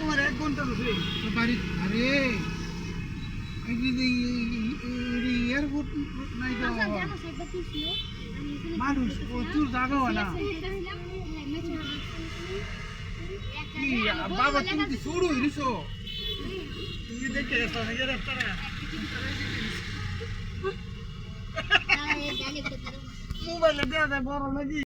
তোমার এক ঘণ্টা আরে এয়ারপোর্ট নাই তো মানুষ প্রচুর জায়গা হয় না বাবা তুমি কি শুরু হইছো তুমি দেখে এসো নাকি রাস্তাটা মোবাইলে দেওয়া যায় বড় নাকি